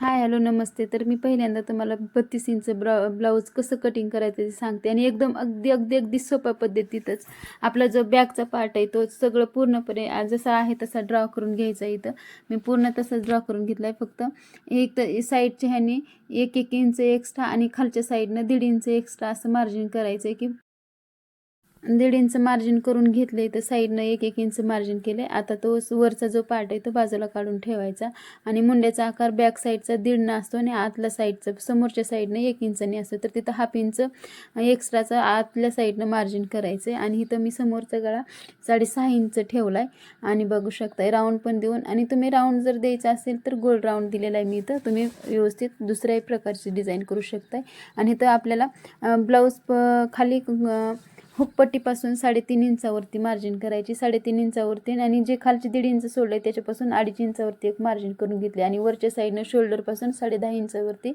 Hi hello नमस्ते. तर मी पहिल्यांदा तुम्हाला बत्तीस इंच ब्रा ब्लाऊज कसं कटिंग करायचं ते सांगते आणि एकदम अगदी अगदी अगदी सोप्या पद्धतीतच आपला जो बॅगचा पार्ट आहे तो सगळं पूर्णपणे जसा आहे तसा ड्रॉ करून घ्यायचा इथं. मी पूर्ण तसा ड्रॉ करून घेतला आहे फक्त. एक तर साईडच्या ह्याने एक एक इंच एक्स्ट्रा आणि खालच्या साईडनं दीड इंच एक्स्ट्रा असं मार्जिन करायचं आहे की दीड इंच मार्जिन करून घेतले तर साईडनं एक एक इंच मार्जिन केले आता तो वरचा जो पार्ट आहे तो बाजूला काढून ठेवायचा. आणि मुंड्याचा आकार बॅक साईडचा दीडनं असतो आणि आतल्या साईडचा समोरच्या साईडनं एक इंचाने असतो. तर तिथं हाफ इंच एक्स्ट्राचा आतल्या साईडनं मार्जिन करायचं आहे आणि इथं मी समोरचा गळा साडेसहा इंच ठेवला आहे आणि बघू शकताय राऊंड पण देऊन. आणि तुम्ही राऊंड जर द्यायचा असेल तर गोल राऊंड दिलेला आहे मी इथं. तुम्ही व्यवस्थित दुसऱ्याही प्रकारची डिझाईन करू शकताय. आणि इथं आपल्याला ब्लाऊज प खाली अं, हुकपट्टीपासून साडेतीन इंचावरती मार्जिन करायची. साडेतीन इंचावरती आणि जे खालचे दीड इंच सोडलं आहे त्याच्यापासून अडीच इंचावरती एक मार्जिन करून घेतले. आणि वरच्या साईडनं शोल्डरपासून साडे दहा इंचावरती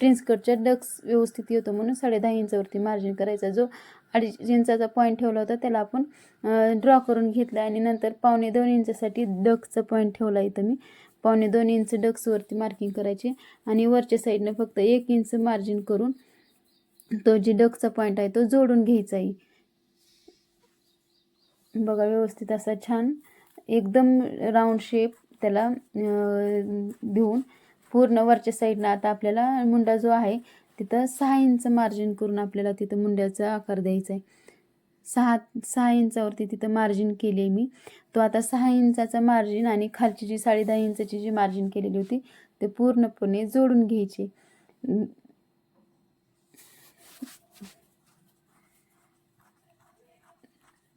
प्रिन्स कटच्या डक्स व्यवस्थित येतो म्हणून साडे दहा इंचावरती मार्जिन करायचा. जो अडीच इंचाचा पॉईंट ठेवला होता त्याला आपण ड्रॉ करून घेतला. आणि नंतर पावणे दोन इंचासाठी डक्सचा पॉईंट ठेवला इथं मी. पावणे दोन इंच डक्सवरती मार्किंग करायची. आणि वरच्या साईडनं फक्त एक इंच मार्जिन करून तो जे डकचा पॉईंट आहे तो जोडून घ्यायचा आहे. बघा व्यवस्थित असा छान एकदम राऊंड शेप त्याला देऊन पूर्ण वरच्या साईडनं आता आपल्याला मुंडा जो आहे तिथं सहा इंच मार्जिन करून आपल्याला तिथं मुंड्याचा आकार द्यायचा आहे. सहा सहा इंचावरती तिथं मार्जिन केली आहे मी. तो आता सहा इंचाचा मार्जिन आणि खालची जी साडे दहा इंचाची जी मार्जिन केलेली होती ते पूर्णपणे जोडून घ्यायचे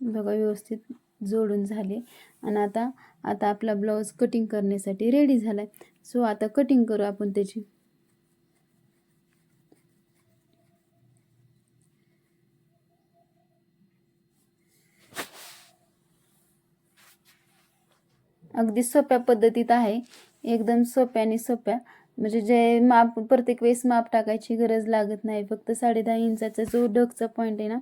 बघा व्यवस्थित जोडून झाले. आणि आता आता आपला ब्लाऊज कटिंग करण्यासाठी रेडी झाला आहे सो आता कटिंग करू आपण त्याची. अगदी सोप्या पद्धतीत आहे. एकदम सोप्या आणि सोप्या. म्हणजे जे माप प्रत्येक वेळेस माप टाकायची गरज लागत नाही. फक्त साडे दहा इंचाचा जो डगचा पॉईंट आहे ना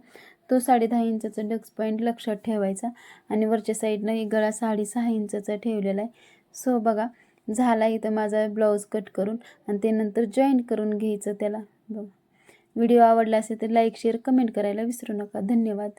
तो साडे दहा इंचाचा डक्स पॉईंट लक्षात ठेवायचा. आणि वरच्या साईडनं एक गळा साडेसहा इंचाचा ठेवलेला आहे. सो बघा झाला इथं माझा ब्लाऊज कट करून आणि ते नंतर जॉईन करून घ्यायचं त्याला. बघा. व्हिडिओ आवडला असेल तर लाईक शेअर कमेंट करायला विसरू नका. धन्यवाद.